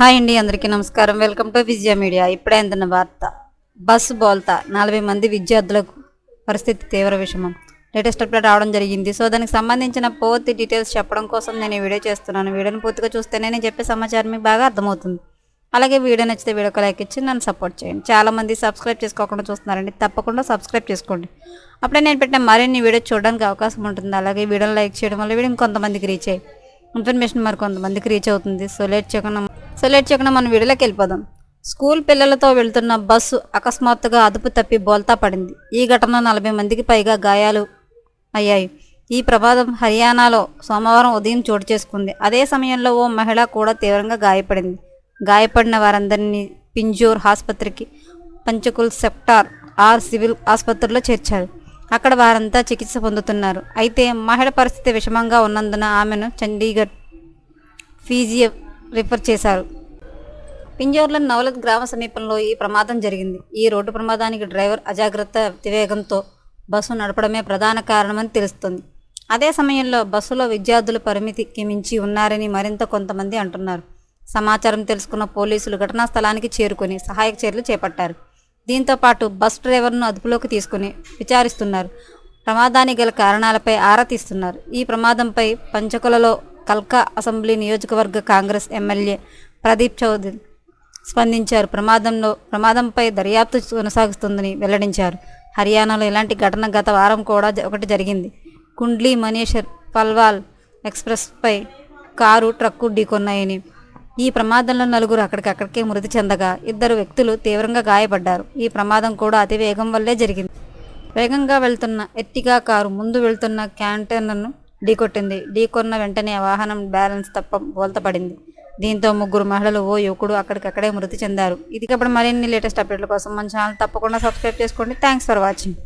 Hi అండి అందరికీ నమస్కారం. Welcome to Vijaya media. ఇప్పుడే అందిన వార్త. బస్సు బోల్తా. నలభై మంది విద్యార్థులకు పరిస్థితి తీవ్ర విషమం. లేటెస్ట్ అప్డేట్ రావడం జరిగింది. సో దానికి సంబంధించిన పూర్తి డీటెయిల్స్ చెప్పడం కోసం నేను ఈ వీడియో చేస్తున్నాను. వీడియోని పూర్తిగా చూస్తేనే నేను చెప్పే సమాచారం మీకు బాగా అర్థమవుతుంది. అలాగే వీడియో నచ్చితే వీడియోకి లైక్ ఇచ్చి నన్ను సపోర్ట్ చేయండి. చాలా మంది సబ్స్క్రైబ్ చేసుకోకుండా చూస్తున్నారండి. తప్పకుండా సబ్స్క్రైబ్ చేసుకోండి. అప్పుడే నేను పెట్టిన మరిన్ని వీడియో చూడడానికి అవకాశం ఉంటుంది. అలాగే వీడియోని లైక్ చేయడం వల్ల వీడియో ఇంకొంతమందికి రీచ్ అయ్యి ఇన్ఫర్మేషన్ మరి కొంతమందికి రీచ్ అవుతుంది. సో లేట్ చేయకుండా సో లేట్ చేయకుండా మనం వీడియోలోకి వెళ్ళిపోదాం. స్కూల్ పిల్లలతో వెళ్తున్న బస్సు అకస్మాత్తుగా అదుపు తప్పి బోల్తా పడింది. ఈ ఘటన నలభై మందికి పైగా గాయాలు అయ్యాయి. ఈ ప్రమాదం హర్యానాలో సోమవారం ఉదయం చోటు చేసుకుంది. అదే సమయంలో ఓ మహిళ కూడా తీవ్రంగా గాయపడింది. గాయపడిన వారందరినీ పింజోర్ ఆసుపత్రికి పంచకుల్ సెప్టార్ ఆర్ సివిల్ ఆసుపత్రిలో చేర్చారు. అక్కడ వారంతా చికిత్స పొందుతున్నారు. అయితే మహిళ పరిస్థితి విషమంగా ఉన్నందున ఆమెను చండీగఢ్ ఫీజీ రిఫర్ చేశారు. పింజోర్లోని నవలత్ గ్రామ సమీపంలో ఈ ప్రమాదం జరిగింది. ఈ రోడ్డు ప్రమాదానికి డ్రైవర్ అజాగ్రత్త అతివేగంతో బస్సు నడపడమే ప్రధాన కారణమని తెలుస్తుంది. అదే సమయంలో బస్సులో విద్యార్థుల పరిమితికి మించి ఉన్నారని మరింత కొంతమంది అంటున్నారు. సమాచారం తెలుసుకున్న పోలీసులు ఘటనా స్థలానికి చేరుకొని సహాయక చర్యలు చేపట్టారు. దీంతో పాటు బస్ డ్రైవర్ను అదుపులోకి తీసుకుని విచారిస్తున్నారు. ప్రమాదానికి గల కారణాలపై ఆరా తీస్తున్నారు. ఈ ప్రమాదంపై పంచకులలో కల్కా అసెంబ్లీ నియోజకవర్గ కాంగ్రెస్ ఎమ్మెల్యే ప్రదీప్ చౌదరి స్పందించారు. ప్రమాదంలో ప్రమాదంపై దర్యాప్తు కొనసాగుతుందని వెల్లడించారు. హర్యానాలో ఇలాంటి ఘటన గత వారం కూడా ఒకటి జరిగింది. కుండ్లీ మనీషర్ పల్వాల్ ఎక్స్ప్రెస్పై కారు ట్రక్కు ఢీకొన్నాయని. ఈ ప్రమాదంలో నలుగురు అక్కడికక్కడికే మృతి చెందగా ఇద్దరు వ్యక్తులు తీవ్రంగా గాయపడ్డారు. ఈ ప్రమాదం కూడా అతి వేగం వల్లే జరిగింది. వేగంగా వెళ్తున్న ఎత్తిగా కారు ముందు వెళ్తున్న క్యాంటైనర్ను ఢీకొట్టింది. ఢీకొన్న వెంటనే వాహనం బ్యాలెన్స్ తప్ప బోల్తపడింది. దీంతో ముగ్గురు మహిళలు ఓ యువకుడు అక్కడికక్కడే మృతి చెందారు. ఇది మరిన్ని లేటెస్ట్ అప్డేట్ల కోసం మన ఛానల్ తప్పకుండా సబ్స్క్రైబ్ చేసుకోండి. Thanks for watching.